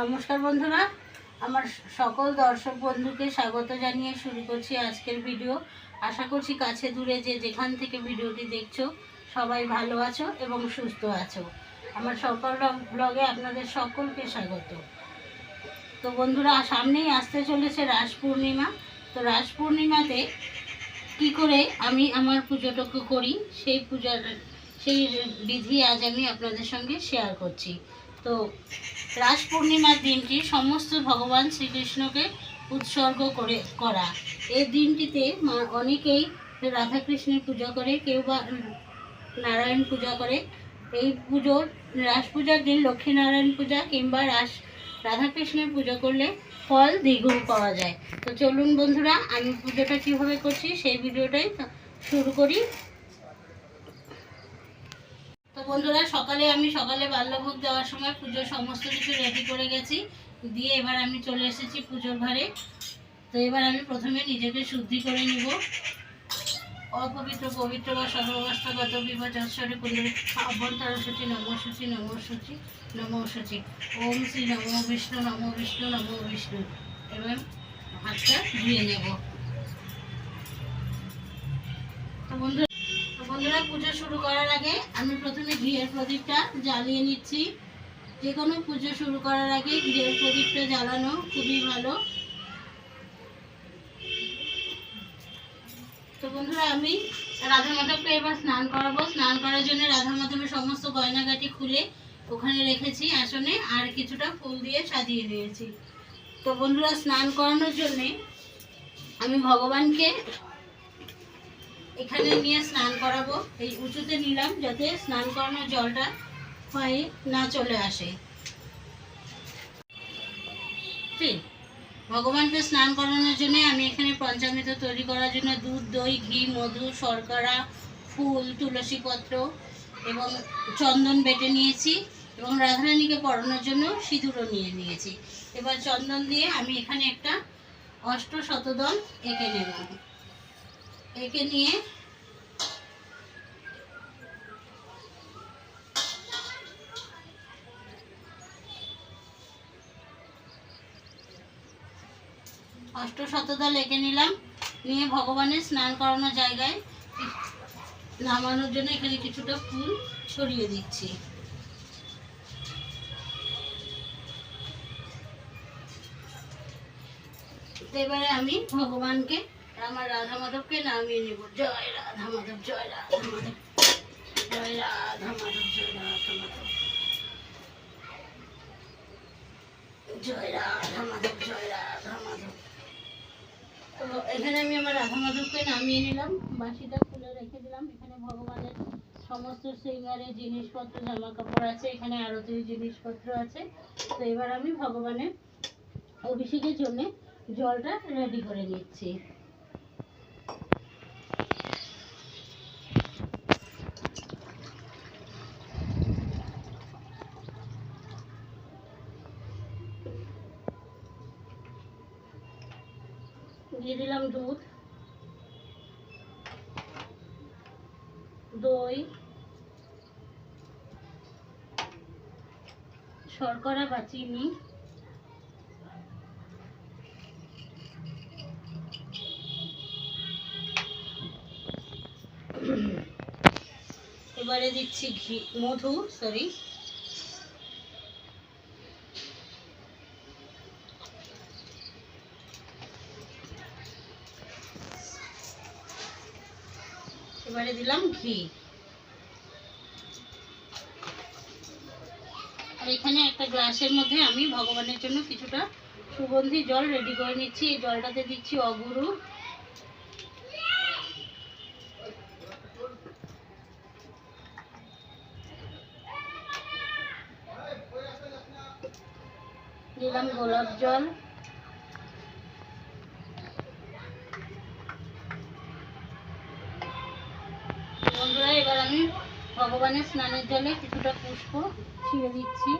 নমস্কার বন্ধুরা। আমার সকল দর্শক বন্ধুকে স্বাগত জানিয়ে শুরু করছি আজকের ভিডিও। আশা করছি কাছে দূরে যে যেখান থেকে ভিডিওটি দেখছ, সবাই ভালো আছো এবং সুস্থ আছো। আমার সকল ব্লগে আপনাদের সকলকে স্বাগত। তো বন্ধুরা, সামনেই আসতে চলেছে রাস পূর্ণিমা। তো রাস পূর্ণিমাতে কি করে আমি আমার পুজোটুকু করি, সেই পূজার সেই বিধি আজ আমি আপনাদের সঙ্গে শেয়ার করছি। তো রাস পূর্ণিমার দিনটি সমস্ত ভগবান শ্রীকৃষ্ণকে উৎসর্গ করে, করা। এই দিনটিতে মা- অনেকেই রাধাকৃষ্ণের পূজা করে, কেউ বা নারায়ণ পূজা করে। এই পুজোর, রাস পূজার দিন লক্ষ্মীনারায়ণ পূজা কিংবা রাস রাধাকৃষ্ণের পুজো করলে ফল দ্বিগুণ পাওয়া যায়। তো চলুন বন্ধুরা, আমি পুজোটা কীভাবে করছি সেই ভিডিওটাই শুরু করি। বন্ধুরা, সকালে আমি সকালে বাল্যভোগ দেওয়ার সময় পুজোর সমস্ত কিছু রেডি করে গেছি। দিয়ে এবার আমি চলে এসেছি পুজোর ঘরে। তো এবার আমি প্রথমে নিজেকে শুদ্ধি করে নিব। অপবিত্র, পবিত্র বা সর্বাবস্থাগত বিভাজস্বরে কুণ্ডলী অভ্যন্তর সূচি, নম সূচি নম সূচি নম সূচি। ওম শ্রী নম বিষ্ণু নম বিষ্ণু নম বিষ্ণু। এবার হাতটা ধুয়ে নেব। তো বন্ধু তো বন্ধুরা, পুজো শুরু করার আগে আমি প্রথমে ঘিয়ের প্রদীপটা জ্বালিয়ে নিচ্ছি। যে কোনো পুজো শুরু করার আগে ঘিয়ের প্রদীপটা জ্বালানো খুবই ভালো। তো বন্ধুরা, আমি রাধা মাধবকে এবার স্নান করাবো। স্নান করার জন্য রাধা মাধবের সমস্ত গয়নাগাটি খুলে ওখানে রেখেছি আসনে, আর কিছুটা ফুল দিয়ে সাজিয়ে দিয়েছি। তো বন্ধুরা, স্নান করানোর জন্যে আমি ভগবানকে এখানে নিয়ে স্নান করাবো। এই উঁচুতে নিলাম যাতে স্নান করানোর জলটা পায়ে না চলে আসে। ঠিক ভগবানকে স্নান করানোর জন্য আমি এখানে পঞ্চামৃত তৈরি করার জন্য দুধ, দই, ঘি, মধু, শর্করা, ফুল, তুলসী পত্র এবং চন্দন বেটে নিয়েছি এবং রাধারানীকে পড়ানোর জন্য সিঁদুরও নিয়ে নিয়েছি। এবার চন্দন দিয়ে আমি এখানে একটা অষ্ট শতদল এঁকে নেব। এঁকে নিয়ে অষ্ট শতদল এঁকে নিলাম। নিয়ে ভগবানের স্নান করানোর জায়গায় নামানোর জন্য এখানে কিছুটা ফুল ছড়িয়ে দিচ্ছি। এবারে আমি ভগবানকে আমার রাধা মাধবকে নামিয়ে নেব। জয় রাধা মাধব জয় রাধা মাধব জয় রাধা মাধব জয় রাধা মাধব তো এখানে আমি আমার রাধা মাধবকে নামিয়ে নিলাম। খুলে রেখে দিলাম। এখানে ভগবানের সমস্ত শৃঙ্গারের জিনিসপত্র আছে। এখানে জিনিসপত্র আছে। তো এবার আমি ভগবানের অভিষেকের জন্য জলটা রেডি করে নিচ্ছি। দিয়ে দিলাম দুধ। দই। শর্করা বা চিনি। এবারে দিচ্ছি ঘি মধু সরি এবারে দিলাম ঘি। আর এখানে একটা গ্লাসের মধ্যে আমি ভগবানের জন্য কিছুটা সুগন্ধি জল রেডি করে নিচ্ছি। এই জলটাতে দিচ্ছি অগুরু। দিলাম গোলাপ জল। এবার আমি ভগবানের স্নানের জলে কিছুটা পুষ্প ছিঁড়ে দিচ্ছি।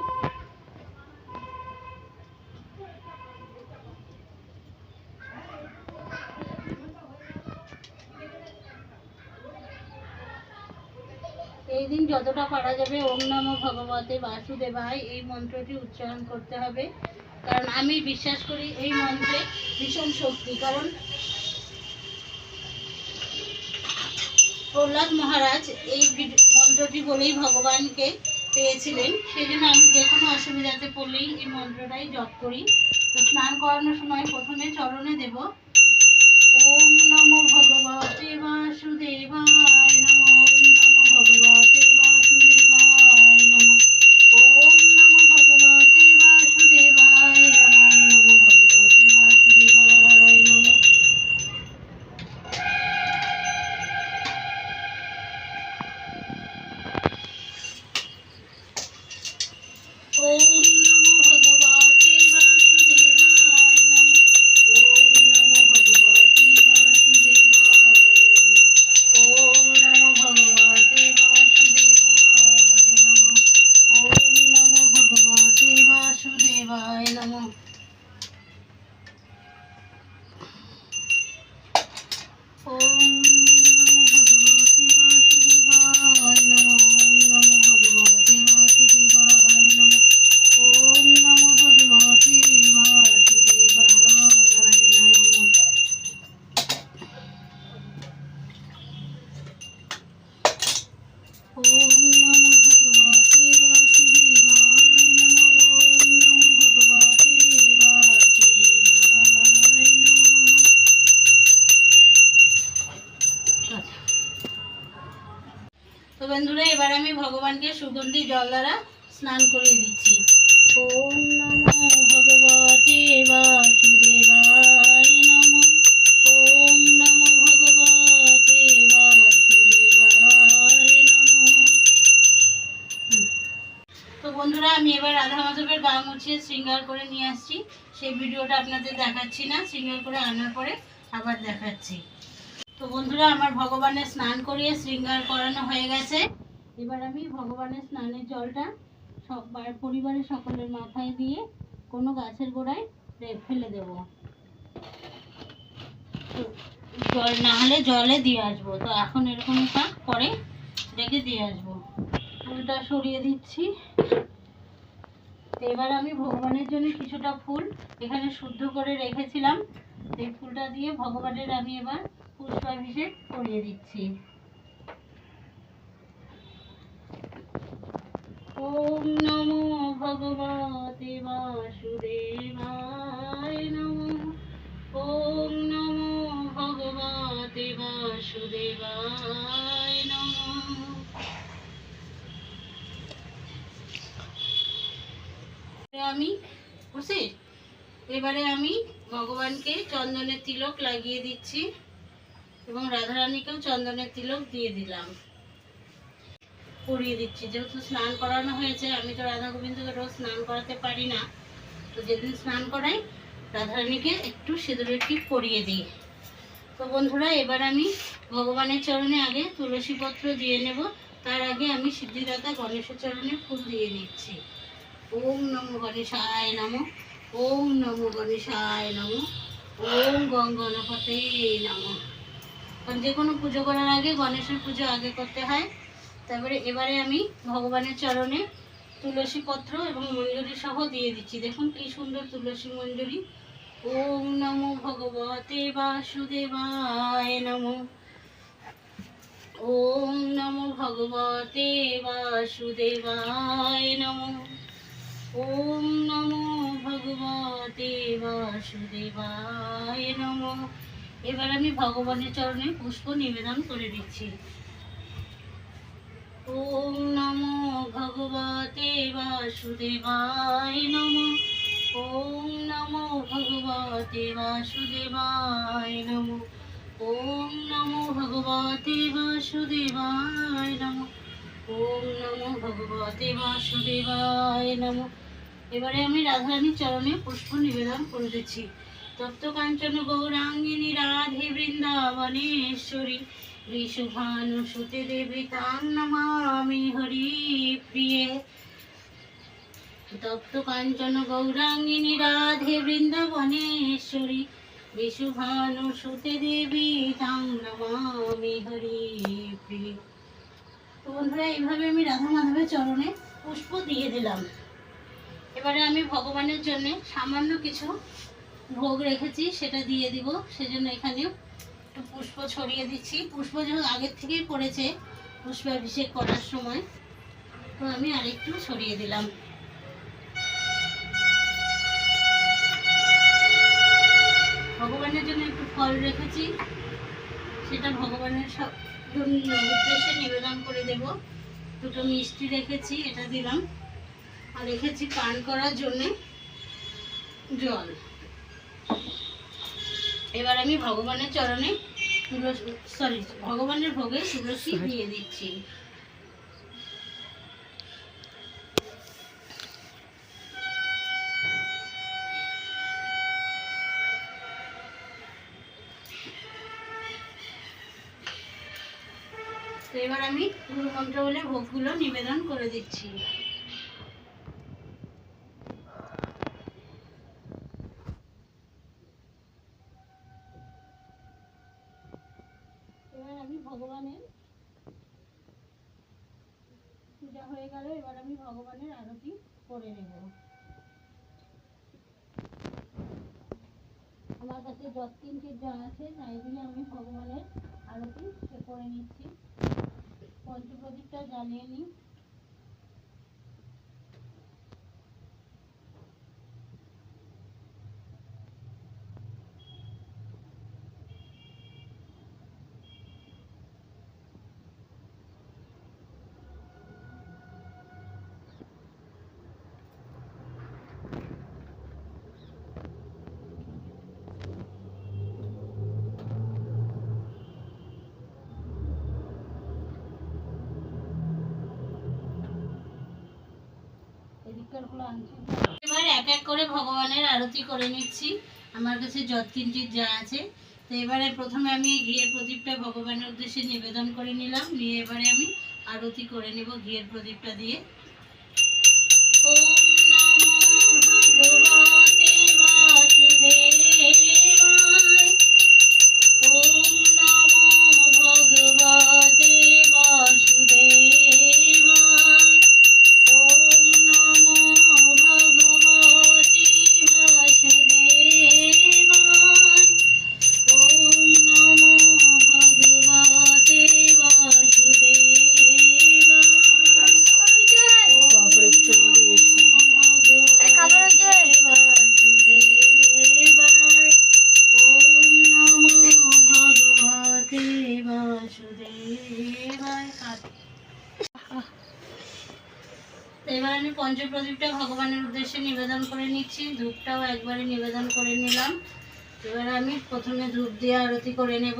এই দিন যতটা পারা যাবে, ওম নমো ভগবতে বাসুদেবায় এই মন্ত্রটি উচ্চারণ করতে হবে। কারণ আমি বিশ্বাস করি এই মন্ত্রে ভীষণ শক্তি, কারণ প্রহ্লাদ মহারাজ এই মন্ত্রটি বলেই ভগবানকে পেয়েছিলেন। সেই জন্য আমি যে কোনো অসুবিধাতে পড়লেই এই মন্ত্রটাই জপ করি। তো স্নান করানোর সময় প্রথমে চরণে দেব। ওম নমো ভগবতে বাসুদেবায় নমো। ওম নমো ভগবতে বাসুদেবায় নমো। ওম নমো ভগবতে বাসুদেবায় নমো। নমো ভগবতে বাসুদেবায় নমো। তো বন্ধুরা, এবার আমি ভগবানকে সুগন্ধি জল দ্বারা স্নান করিয়ে দিচ্ছি। ওম নমো ভগবতে বাসুদেবায় নমো। ওম নমো ভগবতে বাসুদেবায় নমো। তো বন্ধুরা, আমি এবার রাধা মাধবের গা মুছিয়ে শৃঙ্গার করে নিয়ে আসছি। সেই ভিডিওটা আপনাদের দেখাচ্ছি না, শৃঙ্গার করে আনার পরে আবার দেখাচ্ছি। তো বন্ধুরা, আমার ভগবানের স্নান করিয়ে শৃঙ্গার করানো হয়ে গেছে। এবার আমি ভগবানের স্নানের জলটা সবার পরিবারের সকলের মাথায় দিয়ে কোনো গাছের গোড়ায় রে- ফেলে দেব। জল না হলে জলে দিয়ে আসব। তো এখন এরকম কাজ পরে রেখে দিয়ে আসব। ফুলটা সরিয়ে দিচ্ছি। এবার আমি ভগবানের জন্য কিছুটা ফুল এখানে শুদ্ধ করে রেখেছিলাম। এই ফুলটা দিয়ে ভগবানের আমি এবার পুষ্পাভিষেক করিয়ে দিচ্ছি। ওম নমো ভগবতে বাসুদেবায় নমো। ওম নমো ভগবতে বাসুদেবায় নমো। আমি বুঝছি এবারে আমি ভগবানকে চন্দনের তিলক লাগিয়ে দিচ্ছি। এবং রাধারানীকেও চন্দনের তিলক দিয়ে দিলাম। পরিয়ে দিচ্ছি। যেহেতু স্নান করানো হয়েছে, আমি তো রাধা গোবিন্দকে রোজ স্নান করাতে পারি না। তো যেদিন স্নান করাই, রাধারানীকে একটু সিঁদুরের টিপ পরিয়ে দিই। তো বন্ধুরা, এবার আমি ভগবানের চরণে আগে তুলসী পত্র দিয়ে নেব। তার আগে আমি সিদ্ধিদাতা গণেশের চরণে ফুল দিয়ে নিচ্ছি। ওম নমো গণেশায় নমো। ওম নমো গণেশায় নমো। ওম গং গণপতে নমো। যে কোনো পুজো করার আগে গণেশের পুজো আগে করতে হয়। তারপরে এবারে আমি ভগবানের চরণে তুলসী পত্র এবং মঞ্জুরি সহ দিয়ে দিচ্ছি। দেখুন কি সুন্দর তুলসী মঞ্জুরি। ওম নমো ভগবতে বাসুদেবায় নমো। ওম নমো ভগবতে বাসুদেবায় নমো। ওম নমো ভগবতে বাসুদেবায় নমো। এবার আমি ভগবানের চরণে পুষ্প নিবেদন করে দিচ্ছি। ওম নমো ভগবতে বাসুদেবায় নমো। ওম নমো ভগবতে বাসুদেবায় নমো। ওম নমো ভগবতে বাসুদেবায় নমো। ওম নমো ভগবতে বাসুদেবায় নমো। এবারে আমি রাধারানীর চরণে পুষ্প নিবেদন করে দিচ্ছি। তপ্ত কাঞ্চন গৌরাঙ্গিনী রাধে বৃন্দাবনেশ্বরী, ঋষভানুসুতে দেবী তাং নমামি হরি প্রিয়ে। তপ্ত কাঞ্চন গৌরাঙ্গিনী রাধে বৃন্দাবনেশ্বরী বিশুভানুসুতে দেবী তাং নমামি হরি প্রিয়ে। তো বন্ধুরা, এইভাবে আমি রাধা মাধবের চরণে পুষ্প দিয়ে দিলাম। এবারে আমি ভগবানের জন্য সামান্য কিছু ভোগ রেখেছি, সেটা দিয়ে দিব। সেজন্য এখানে একটু পুষ্প ছড়িয়ে দিচ্ছি। পুষ্প যখন আগের থেকেই পড়েছে পুষ্পাভিষেক করার সময়, তো আমি আরেকটু ছড়িয়ে দিলাম। ভগবানের জন্য একটু ফল রেখেছি। সেটা ভগবানের সব উদ্দেশ্যে নিবেদন করে দেব। দুটো মিষ্টি রেখেছি, এটা দিলাম। আর রেখেছি পান করার জন্যে জল। এবার আমি ভগবানের চরণে সরি ভগবানের ভোগে তুলসী দিয়ে দিচ্ছি। তো এবার আমি গুরু মন্ত্র বলে ভোগগুলো নিবেদন করে দিচ্ছি এবার আমি ভগবানের পূজা হয়ে গেল এবার আমি ভগবানের আরতি করে নেব। আমার কাছে যত তিনটি যা আছে, তাই দিয়ে আমি ভগবানের আরতি করে নিচ্ছি। পঞ্চপ্রদীপটা জ্বালিয়ে নিই। এক এক করে ভগবানের আরতি করে নিচ্ছি। আমার কাছে যত কিঞ্চিত যা আছে। তো এবারে প্রথমে আমি ঘিয়ের প্রদীপটা ভগবানের উদ্দেশ্যে নিবেদন করে নিলাম। নিয়ে এবারে আমি আরতি করে নেব ঘিয়ের প্রদীপটা দিয়ে। ওম আমি পঞ্চপ্রদীপটা ভগবানের উদ্দেশ্যে নিবেদন করে নিচ্ছি। ধূপটাও একবারে নিবেদন করে নিলাম। এবার আমি প্রথমে ধূপ দিয়ে আরতি করে নেব।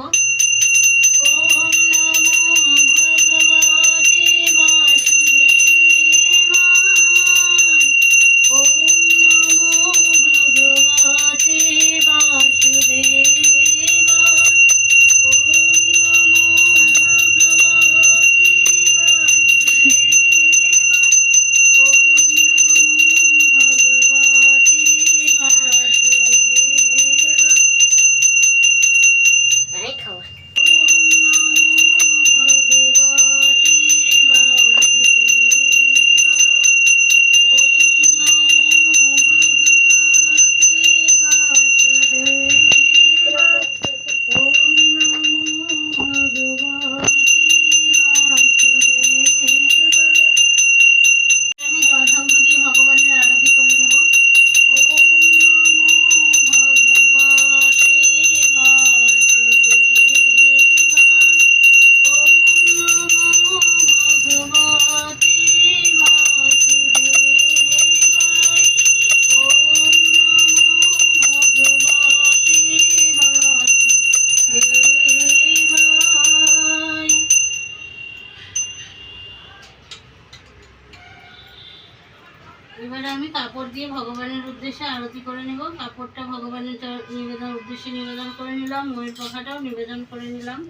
আরতি করে নেব, কাপড়টা ভগবানের নিবেদন, উদ্দেশ্যে নিবেদন করে নিলাম, ময়ূর পাখাটাও নিবেদন করে নিলাম।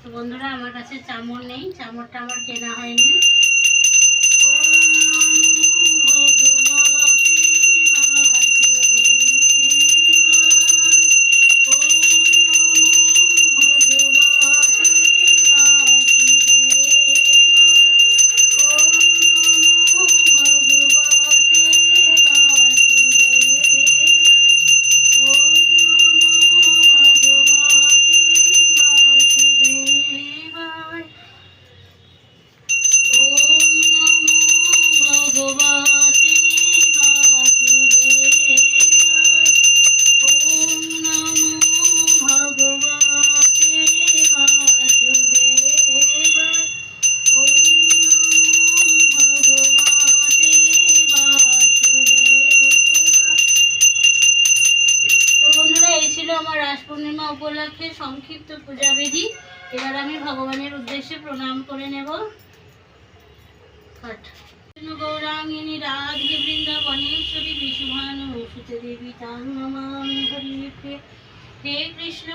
তো বন্ধুরা, আমার কাছে চামড় নেই চামড়টা আমার কেনা হয়নি।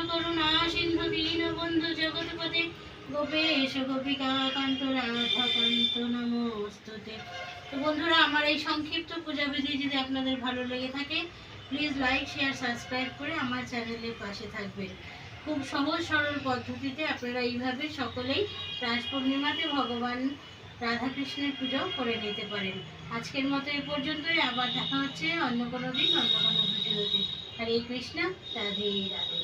করুণা সিন্ধু দীন বন্ধু জগৎপতে গোপেশ গোপিকা কান্ত রাধা কান্ত নমস্তুতে বন্ধুরা, আমার এই সংক্ষিপ্ত পূজাবিধি যদি আপনাদের ভালো লেগে থাকে প্লিজ লাইক শেয়ার সাবস্ক্রাইব করে আমার চ্যানেলের পাশে থাকবেন। খুব সহজ সরল পদ্ধতিতে আপনারা এইভাবে সকলেই রাস পূর্ণিমাতে ভগবান রাধাকৃষ্ণের পুজো করে নিতে পারেন। আজকের মতো এ পর্যন্তই। আবার দেখা হচ্ছে অন্য কোনো দিন, অন্য কোনো ভিডিওতে। হরে কৃষ্ণ, রাধে রাধে।